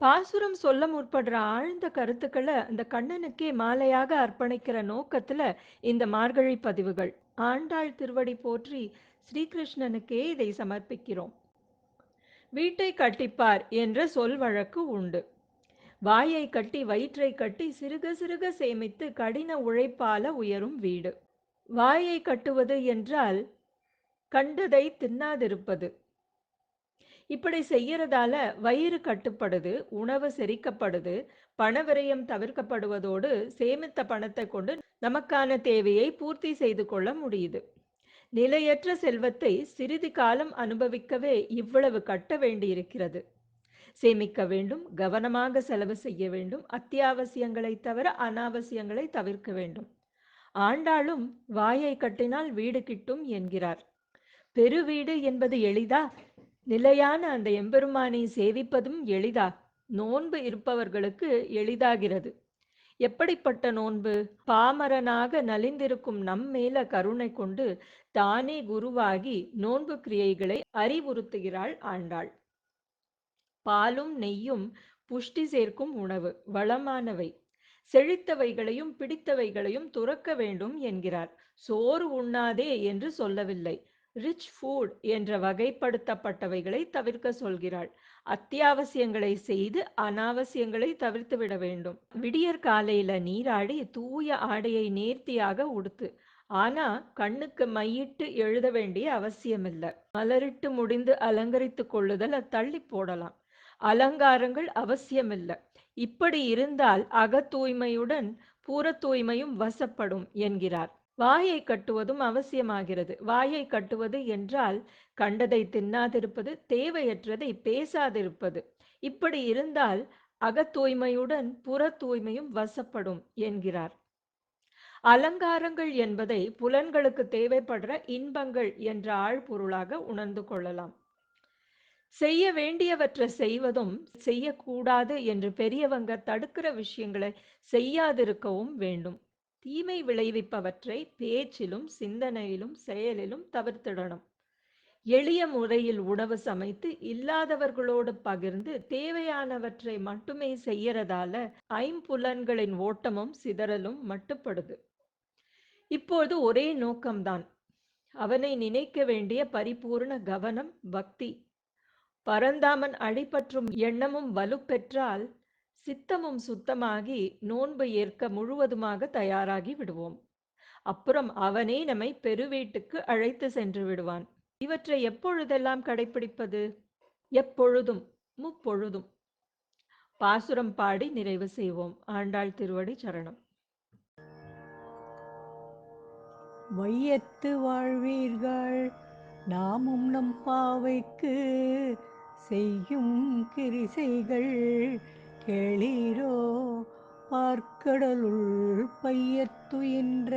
பாசுரம் சொல்ல முற்படுற ஆழ்ந்த கருத்துக்களை அந்த கண்ணனுக்கே மாலையாக அர்ப்பணிக்கிற நோக்கத்துல இந்த மார்கழி பதிவுகள். ஆண்டாள் திருவடி போற்றி ஸ்ரீகிருஷ்ணனுக்கே இதை சமர்ப்பிக்கிறோம். வீட்டை கட்டிப்பார் என்ற சொல் வழக்கு உண்டு. வாயை கட்டி வயிற்றைக் கட்டி சிறுக சிறுக சேமித்து கடின உழைப்பால உயரும் வீடு. வாயை கட்டுவது என்றால் கண்டதை தின்னாதிருப்பது. இப்படி செய்யறதால வயிறு கட்டுப்படுது, உணவு செரிக்கப்படுது, பணவிரயம் தவிர்க்கப்படுவதோடு சேமித்த பணத்தை கொண்டு நமக்கான தேவையை பூர்த்தி செய்து கொள்ள முடியுது. நிலையற்ற செல்வத்தை சிறிது காலம் அனுபவிக்கவே இவ்வளவு கட்ட வேண்டியிருக்கிறது. சேமிக்க வேண்டும், கவனமாக செலவு செய்ய வேண்டும், அத்தியாவசியங்களைத் தவிர அனாவசியங்களை தவிர்க்க வேண்டும். ஆண்டாளும் வாயை கட்டினால் வீடு கிட்டும் என்கிறார். பெருவீடு என்பது எளிதா? நிலையான அந்த எம்பெருமானை சேவிப்பதும் எளிதா? நோன்பு இருப்பவர்களுக்கு எளிதாகிறது. எப்படிப்பட்ட நோன்பு? பாமரனாக நலிந்திருக்கும் நம் மேல கருணை கொண்டு தானே குருவாகி நோன்பு கிரியைகளை அறிவுறுத்துகிறாள் ஆண்டாள். பாலும் நெய்யும் புஷ்டி சேர்க்கும் உணவு, வளமானவை. செழித்தவைகளையும் பிடித்தவைகளையும் துறக்க வேண்டும் என்கிறார். சோறு உண்ணாதே என்று சொல்லவில்லை. ரிச் ஃபுட் என்ற வகைப்படுத்தப்பட்டவைகளை தவிர்க்க சொல்கிறாள். அத்தியாவசியங்களை செய்து அனாவசியங்களை தவிர்த்து விட வேண்டும். விடியற் காலையில நீராடி தூய ஆடையை நேர்த்தியாக உடுத்து. ஆனா கண்ணுக்கு மையிட்டு எழுத வேண்டிய அவசியமில்ல. மலரிட்டு முடிந்து அலங்கரித்துக் கொள்ளுதல தள்ளிப் போடலாம். அலங்காரங்கள் அவசியமில்ல. இப்படி இருந்தால் அகத் தூய்மையுடன் பூர தூய்மையும் வசப்படும் என்கிறார். வாயை கட்டுவதும் அவசியமாகிறது. வாயை கட்டுவது என்றால் கண்டதை தின்னாதிருப்பது, தேவையற்றதை பேசாதிருப்பது. இப்படி இருந்தால் அகத் தூய்மையுடன் தூய்மையும் வசப்படும் என்கிறார். அலங்காரங்கள் என்பதை புலன்களுக்கு தேவைப்படுற இன்பங்கள் என்ற ஆழ்பொருளாக உணர்ந்து கொள்ளலாம். செய்ய வேண்டியவற்றை செய்வதும், செய்யக்கூடாது என்று பெரியவங்க தடுக்கிற விஷயங்களை செய்யாதிருக்கவும் வேண்டும். தீமை விளைவிப்பவற்றை பேச்சிலும், சிந்தனையிலும், செயலிலும் தவிர்த்திடணும். எளிய முறையில் உணவு சமைத்து இல்லாதவர்களோடு பகிர்ந்து தேவையானவற்றை மட்டுமே செய்யறதால ஐம்புலன்களின் ஓட்டமும் சிதறலும் மட்டுப்படுது. இப்போது ஒரே நோக்கம்தான். அவனை நினைக்க வேண்டிய பரிபூர்ண கவனம், பக்தி. பரந்தாமன் அடிபற்றும் எண்ணமும் வலுப்பெற்றால் சித்தமும் சுத்தமாகி நோன்பு ஏற்க முழுவதுமாக தயாராகி விடுவோம். அப்புறம் அவனே நம்மை பெருவீட்டுக்கு அழைத்து சென்று விடுவான். இவற்றை எப்பொழுதெல்லாம் கடைபிடிப்பது எப்பொழுதும், முப்பொழுதும். பாசுரம் பாடி நிறைவு செய்வோம். ஆண்டாள் திருவடி சரணம். வையத்து வாழ்வீர்கள் நாமும் நம் பாவைக்கு செய்யும் கிரிசைகள் கேளீரோ? பார்க்கடலுள் பையத்துயின்ற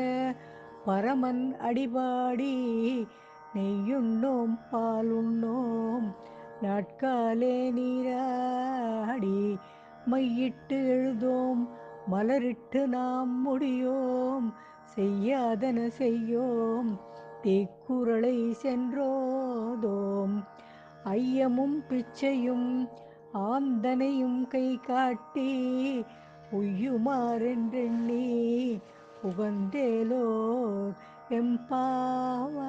பரமன் அடிபாடி நெய்யுண்ணோம் பாலுண்ணோம் நாட்காலே நீராடி மையிட்டு எழுதோம் மலரிட்டு நாம் முடியோம் செய்யாதன செய்யோம் தீக்குறளை சென்றோதோம். ஐயமும் பிச்சையும் ஆந்தனையும் கை காட்டி உய்யுமாறென்றெண்ணி உகந்தேலோ எம்பாவாய்